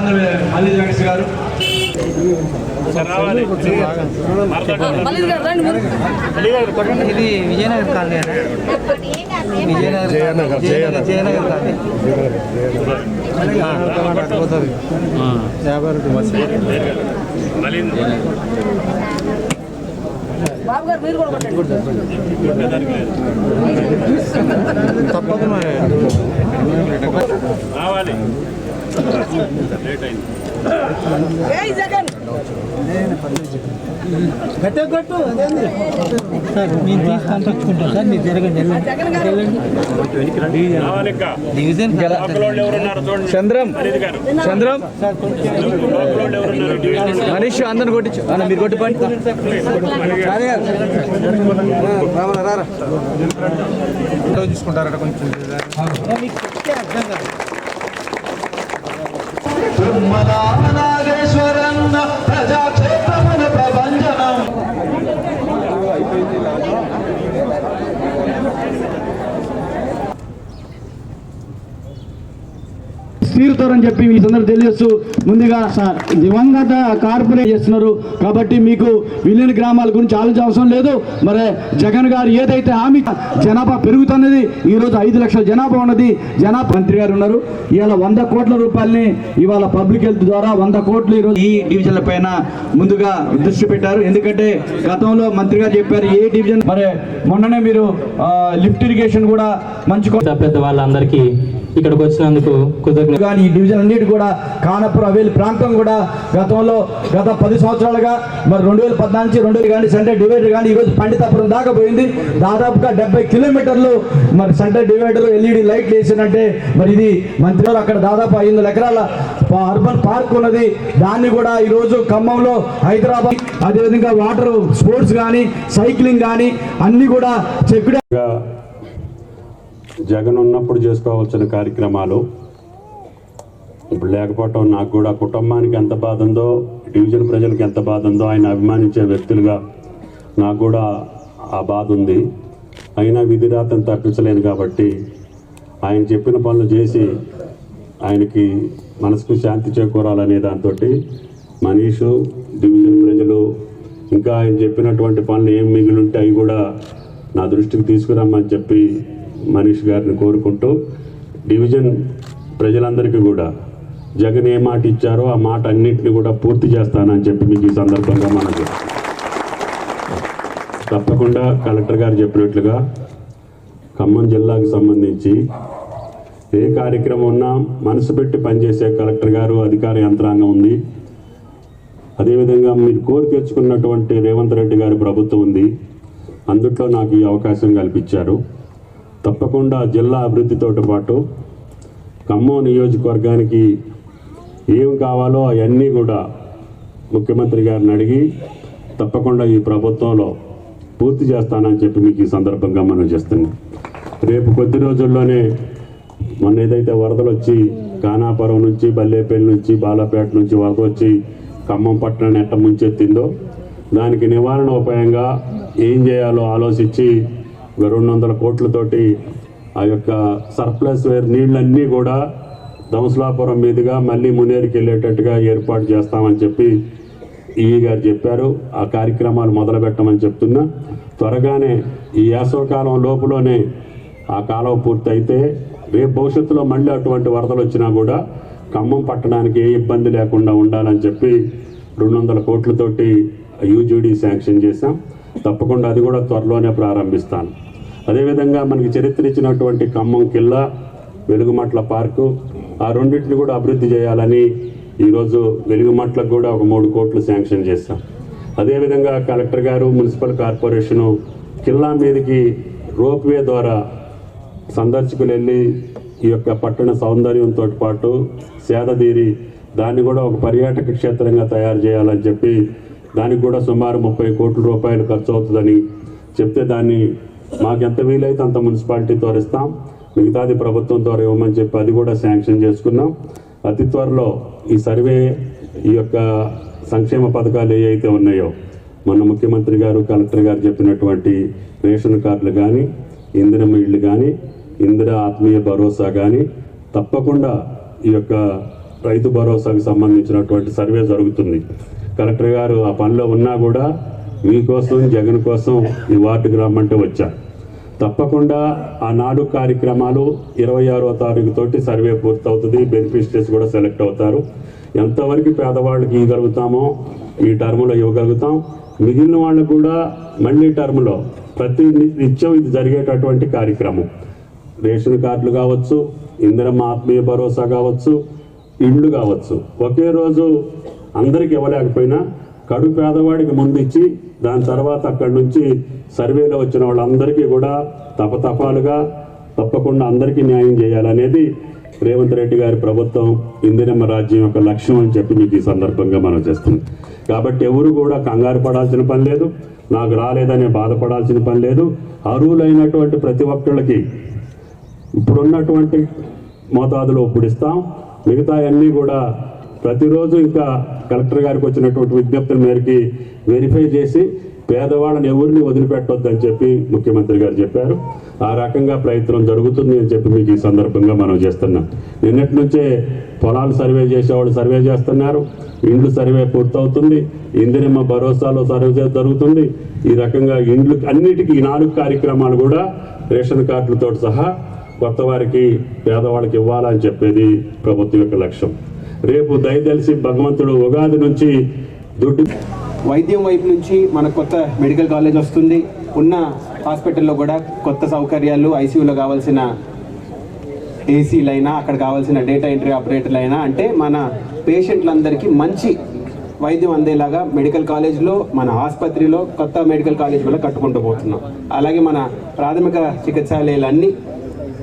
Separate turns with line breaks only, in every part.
మాట్లాడుతున్న మల్లి వెంకటేష్ గారు.
ఇది విజయనగర్ కాలనీ అన్న. విజయనగర్
జయనగర్,
జయనగర్. జయనగర్ కాలనీ. ఆ, పోతుంది యాభై రూపాయలు. తప్పదు మరి
రావాలి.
సార్ తీసుకొని సార్ మీరు జరగండి డివిజన్
చూడండి.
చంద్రం చంద్రం. మనీష్ అందరిని కొట్టించు. అన్న మీరు కొట్టిపండి
చూసుకుంటారట కొంచెం.
உம்மதான
తీరుతారని చెప్పి మీ సందర్భం తెలియజేస్తూ ముందుగా సార్ దివంగత కార్పొరేట్ చేస్తున్నారు. కాబట్టి మీకు విలీన గ్రామాల గురించి ఆలోచన అవసరం లేదు. మరి జగన్ గారు ఏదైతే హామీ జనాభా పెరుగుతున్నది. ఈ రోజు ఐదు లక్షల జనాభా ఉన్నది. జనాభా మంత్రి గారు ఉన్నారు. ఇవాళ వంద కోట్ల రూపాయలని ఇవాళ పబ్లిక్ హెల్త్ ద్వారా వంద కోట్లు ఈ ఈ డివిజన్ల పైన ముందుగా దృష్టి పెట్టారు. ఎందుకంటే గతంలో మంత్రి గారు చెప్పారు ఏ డివిజన్ మరి మొన్ననే మీరు లిఫ్ట్ ఇరిగేషన్ కూడా మంచి
పెద్ద వాళ్ళందరికీ ఇక్కడికి వచ్చినందుకు కృతజ్ఞత
కానీ ఈ డివిజన్ అన్నిటి కూడా కానపురం అవేలి ప్రాంతం కూడా గతంలో గత పది సంవత్సరాలుగా మరి రెండు వేల పద్నాలుగు నుంచి రెండు వేలు కానీ సెంటర్ డివైడర్ కానీ ఈరోజు పండితాపురం దాకా పోయింది. దాదాపుగా డెబ్బై కిలోమీటర్లు మరి సెంటర్ డివైడర్ ఎల్ఈడి లైట్లు వేసినట్టే మరి ఇది మంత్రి గారు అక్కడ దాదాపు ఐదు వందల ఎకరాల అర్బన్ పార్క్ ఉన్నది. దాన్ని కూడా ఈరోజు ఖమ్మంలో హైదరాబాద్ అదేవిధంగా వాటర్ స్పోర్ట్స్ కానీ సైక్లింగ్ కానీ అన్ని కూడా చెక్కుడు
జగన్ ఉన్నప్పుడు చేసుకోవాల్సిన కార్యక్రమాలు. ఇప్పుడు లేకపోవటం నాకు కూడా కుటుంబానికి ఎంత బాధ ఉందో డివిజన్ ప్రజలకు ఎంత బాధ ఉందో ఆయన అభిమానించే వ్యక్తులుగా నాకు కూడా ఆ బాధ ఉంది. అయినా విధిరాతను తప్పించలేను కాబట్టి ఆయన చెప్పిన పనులు చేసి ఆయనకి మనసుకు శాంతి చేకూరాలనే దాంతో మనీషు డివిజన్ ప్రజలు ఇంకా ఆయన చెప్పినటువంటి పనులు ఏం మిగిలి ఉంటే అవి కూడా నా దృష్టికి తీసుకురమ్మని చెప్పి మనీష్ గారిని కోరుకుంటూ డివిజన్ ప్రజలందరికీ కూడా జగన్ ఏ మాట ఇచ్చారో ఆ మాట అన్నింటినీ కూడా పూర్తి చేస్తానని చెప్పి మీకు ఈ సందర్భంగా మనకి తప్పకుండా కలెక్టర్ గారు చెప్పినట్లుగా ఖమ్మం జిల్లాకు సంబంధించి ఏ కార్యక్రమం ఉన్నా మనసు పెట్టి పనిచేసే కలెక్టర్ గారు అధికార యంత్రాంగం ఉంది. అదేవిధంగా మీరు కోరి తెచ్చుకున్నటువంటి రేవంత్ రెడ్డి గారి ప్రభుత్వం ఉంది. అందుట్లో నాకు ఈ అవకాశం కల్పించారు. తప్పకుండా జిల్లా అభివృద్ధితో పాటు ఖమ్మం నియోజకవర్గానికి ఏం కావాలో అవన్నీ కూడా ముఖ్యమంత్రి గారిని అడిగి తప్పకుండా ఈ ప్రభుత్వంలో పూర్తి చేస్తానని చెప్పి మీకు ఈ సందర్భంగా మనం చేస్తున్నాం. రేపు కొద్ది రోజుల్లోనే మొన్న ఏదైతే వరదలు వచ్చి కానాపురం నుంచి బల్లేపల్లి నుంచి బాలాపేట నుంచి వరద వచ్చి ఖమ్మం పట్టణాన్ని ఎట్ట ముంచెత్తిందో దానికి నివారణ ఉపాయంగా ఏం చేయాలో ఆలోచించి ఒక రెండు వందల కోట్లతోటి ఆ యొక్క సర్ప్లస్ వేర్ నీళ్ళన్నీ కూడా దంసలాపురం మీదుగా మళ్ళీ మునేరికి వెళ్ళేటట్టుగా ఏర్పాటు చేస్తామని చెప్పి ఈ గారు చెప్పారు. ఆ కార్యక్రమాలు మొదలు పెట్టమని చెప్తున్నా. త్వరగానే ఈ వేసవకాలం లోపులోనే ఆ కాలం పూర్తయితే రేపు భవిష్యత్తులో మళ్ళీ అటువంటి వరదలు వచ్చినా కూడా ఖమ్మం పట్టడానికి ఏ ఇబ్బంది లేకుండా ఉండాలని చెప్పి రెండు వందల కోట్లతోటి యూజీడీ శాంక్షన్ చేశాం. తప్పకుండా అది కూడా త్వరలోనే ప్రారంభిస్తాను. అదేవిధంగా మనకి చరిత్ర ఇచ్చినటువంటి ఖమ్మం కిల్లా వెలుగుమట్ల పార్కు ఆ రెండింటిని కూడా అభివృద్ధి చేయాలని ఈరోజు వెలుగుమట్లకు కూడా ఒక మూడు కోట్లు శాంక్షన్ చేశాం. అదేవిధంగా కలెక్టర్ గారు మున్సిపల్ కార్పొరేషను కిల్లా మీదకి రోప్వే ద్వారా సందర్శకులు వెళ్ళి ఈ యొక్క పట్టణ సౌందర్యంతో పాటు సేదదీరి దాన్ని కూడా ఒక పర్యాటక క్షేత్రంగా తయారు చేయాలని చెప్పి దానికి కూడా సుమారు ముప్పై కోట్ల రూపాయలు ఖర్చు అవుతుందని చెప్తే దాన్ని మాకు ఎంత వీలైతే అంత మున్సిపాలిటీ ద్వారా ఇస్తాం మిగతాది ప్రభుత్వం ద్వారా ఇవ్వమని చెప్పి అది కూడా శాంక్షన్ చేసుకున్నాం. అతి త్వరలో ఈ సర్వే ఈ యొక్క సంక్షేమ పథకాలు ఏవైతే ఉన్నాయో మొన్న ముఖ్యమంత్రి గారు కలెక్టర్ గారు చెప్పినటువంటి రేషన్ కార్డులు కానీ ఇందిరమ్మ ఇళ్ళు కానీ ఇందిర ఆత్మీయ భరోసా కానీ తప్పకుండా ఈ యొక్క రైతు భరోసాకు సంబంధించినటువంటి సర్వే జరుగుతుంది. కలెక్టర్ గారు ఆ పనిలో ఉన్నా కూడా మీకోసం జగన్ కోసం ఈ వార్డుకి రమ్మంటే వచ్చా. తప్పకుండా ఆ కార్యక్రమాలు ఇరవై ఆరో తారీఖు తోటి సర్వే పూర్తవుతుంది. బెనిఫిషరీస్ కూడా సెలెక్ట్ అవుతారు. ఎంతవరకు పేదవాళ్ళకి ఇవ్వగలుగుతామో ఈ టర్మ్లో ఇవ్వగలుగుతాం. మిగిలిన వాళ్ళకు కూడా మళ్ళీ టర్మ్లో ప్రతి నిత్యం ఇది జరిగేటటువంటి కార్యక్రమం. రేషన్ కార్డులు కావచ్చు ఇందిరమ్మ ఆత్మీయ భరోసా కావచ్చు ఇళ్ళు కావచ్చు. ఒకే రోజు అందరికి ఇవ్వలేకపోయినా కడు పేదవాడికి ముందు ఇచ్చి దాని తర్వాత అక్కడి నుంచి సర్వేలో వచ్చిన వాళ్ళందరికీ కూడా తపతపాలుగా తప్పకుండా అందరికీ న్యాయం చేయాలనేది రేవంత్ రెడ్డి గారి ప్రభుత్వం ఇందిరమ్మ రాజ్యం యొక్క లక్ష్యం అని చెప్పి మీకు ఈ సందర్భంగా మనం చేస్తుంది కాబట్టి ఎవరు కూడా కంగారు పడాల్సిన పని లేదు నాకు రాలేదనే బాధపడాల్సిన పని లేదు. అర్హులైనటువంటి ప్రతి ఒక్కళ్ళకి ఇప్పుడున్నటువంటి మోతాదులో ఇప్పుడు ఇస్తాం. మిగతా అన్నీ కూడా ప్రతిరోజు ఇంకా కలెక్టర్ గారికి వచ్చినటువంటి విజ్ఞప్తుల మేరకి వెరిఫై చేసి పేదవాళ్ళని ఎవరిని వదిలిపెట్టొద్దని చెప్పి ముఖ్యమంత్రి గారు చెప్పారు. ఆ రకంగా ప్రయత్నం జరుగుతుంది అని చెప్పి మీకు ఈ సందర్భంగా మనం చేస్తున్నాం. నిన్నటి నుంచే పొలాలు సర్వే చేసేవాళ్ళు సర్వే చేస్తున్నారు. ఇండ్లు సర్వే పూర్తవుతుంది. ఇందిరమ్మ భరోసాలో సర్వే జరుగుతుంది. ఈ రకంగా ఇండ్లు అన్నిటికీ ఈ నాలుగు కార్యక్రమాలు కూడా రేషన్ కార్డులతో సహా కొత్త వారికి పేదవాళ్ళకి ఇవ్వాలని చెప్పేది ప్రభుత్వం యొక్క లక్ష్యం. రేపు దయదలిసి భగవంతుడు ఉగాది నుంచి దుడ్డు
వైద్యం వైపు నుంచి మన కొత్త మెడికల్ కాలేజ్ వస్తుంది. ఉన్న హాస్పిటల్లో కూడా కొత్త సౌకర్యాలు ఐసీయూలో కావాల్సిన ఏసీలైనా అక్కడ కావాల్సిన డేటా ఎంట్రీ ఆపరేటర్లు అయినా అంటే మన పేషెంట్లందరికీ మంచి వైద్యం అందేలాగా మెడికల్ కాలేజ్లో మన ఆసుపత్రిలో కొత్త మెడికల్ కాలేజ్ వల్ల కట్టుకుంటూ పోతున్నాం. అలాగే మన ప్రాథమిక చికిత్సాలయాలన్నీ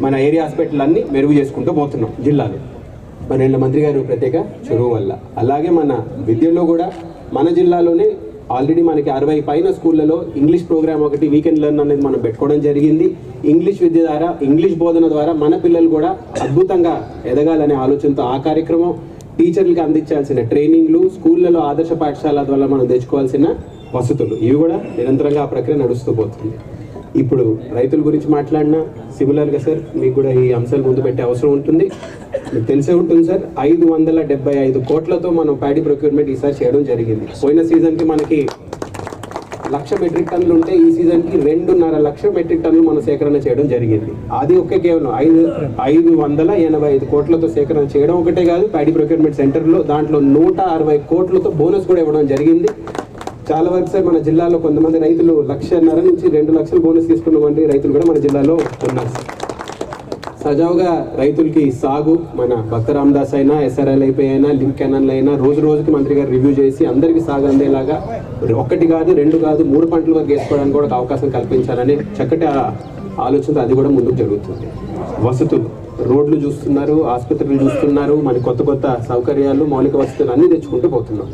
మన ఏరియా హాస్పిటల్ అన్నీ మెరుగు చేసుకుంటూ పోతున్నాం జిల్లాలో. పన్నెండు మంత్రి గారు ప్రత్యేక చొరవ వల్ల. అలాగే మన విద్యలో కూడా మన జిల్లాలోనే ఆల్రెడీ మనకి అరవై పైన స్కూళ్ళలో ఇంగ్లీష్ ప్రోగ్రామ్ ఒకటి వీకెండ్ లెర్న్ అనేది మనం పెట్టుకోవడం జరిగింది. ఇంగ్లీష్ విద్య ద్వారా ఇంగ్లీష్ బోధన ద్వారా మన పిల్లలు కూడా అద్భుతంగా ఎదగాలనే ఆలోచనతో ఆ కార్యక్రమం టీచర్లకి అందించాల్సిన ట్రైనింగ్లు స్కూళ్ళలో ఆదర్శ పాఠశాల ద్వారా మనం తెచ్చుకోవాల్సిన వసతులు. ఇవి కూడా నిరంతరంగా ఆ ప్రక్రియ నడుస్తూ పోతుంది. ఇప్పుడు రైతుల గురించి మాట్లాడినా సిమిలర్గా సార్ మీకు కూడా ఈ అంశాలు ముందు పెట్టే అవసరం ఉంటుంది. మీకు తెలిసే ఉంటుంది సార్ ఐదు వందల డెబ్బై ఐదు కోట్లతో మనం ప్యాడీ ప్రొక్యూర్మెంట్ ఈసారి చేయడం జరిగింది. పోయిన సీజన్కి మనకి లక్ష మెట్రిక్ టన్నులు ఉంటే ఈ సీజన్కి రెండున్నర లక్ష మెట్రిక్ టన్నులు మనం సేకరణ చేయడం జరిగింది. అది ఒకే కేవలం ఐదు ఐదు వందల ఎనభై ఐదు కోట్లతో సేకరణ చేయడం ఒకటే కాదు ప్యాడీ ప్రొక్యూర్మెంట్ సెంటర్లో దాంట్లో నూట అరవై కోట్లతో బోనస్ కూడా ఇవ్వడం జరిగింది. చాలా వరకు సార్ మన జిల్లాలో కొంతమంది రైతులు లక్షన్నర నుంచి రెండు లక్షలు బోనస్ తీసుకున్నటువంటి రైతులు కూడా మన జిల్లాలో ఉన్నారు సార్. సజావుగా రైతులకి సాగు మన భక్త రామదాస్ అయినా ఎస్ఆర్ఎల్ అయినా లింక్ కెనాల్ అయినా రోజు రోజుకి మంత్రి గారు రివ్యూ చేసి అందరికీ సాగు అందేలాగా ఒక్కటి కాదు రెండు కాదు మూడు పంటల వరకు వేసుకోవడానికి కూడా ఒక అవకాశం కల్పించాలని చక్కటి ఆలోచన ఆలోచనతో అది కూడా ముందుకు జరుగుతుంది. వసతులు రోడ్లు చూస్తున్నారు ఆసుపత్రులు చూస్తున్నారు మన కొత్త కొత్త సౌకర్యాలు మౌలిక వసతులు అన్నీ తెచ్చుకుంటూ పోతున్నాం.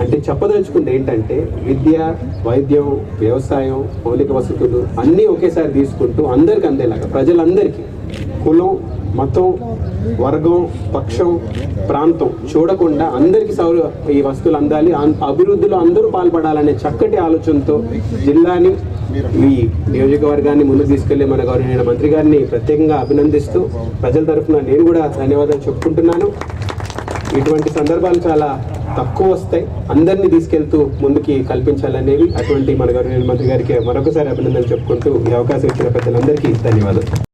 అంటే చెప్పదలుచుకుంది ఏంటంటే విద్య వైద్యం వ్యవసాయం మౌలిక వసతులు అన్నీ ఒకేసారి తీసుకుంటూ అందరికి అందేలాగా ప్రజలందరికీ. కులం మతం వర్గం పక్షం ప్రాంతం చూడకుండా అందరికీ సౌర ఈ వస్తువులు అందాలి. అన్- అభివృద్ధిలో అందరూ పాల్పడాలనే చక్కటి ఆలోచనతో జిల్లాని ఈ నియోజకవర్గాన్ని ముందుకు తీసుకెళ్ళే మన గౌరవనీయ మంత్రి గారిని ప్రత్యేకంగా అభినందిస్తూ ప్రజల తరఫున నేను కూడా ధన్యవాదాలు చెప్పుకుంటున్నాను. ఇటువంటి సందర్భాలు చాలా తక్కువ వస్తాయి. అందరినీ తీసుకెళ్తూ ముందుకి కల్పించాలనేవి అటువంటి మన గౌరవనీయ మంత్రి గారికి మరొకసారి అభినందనలు చెప్పుకుంటూ ఈ అవకాశం ఇచ్చిన పెద్దలందరికీ ధన్యవాదాలు.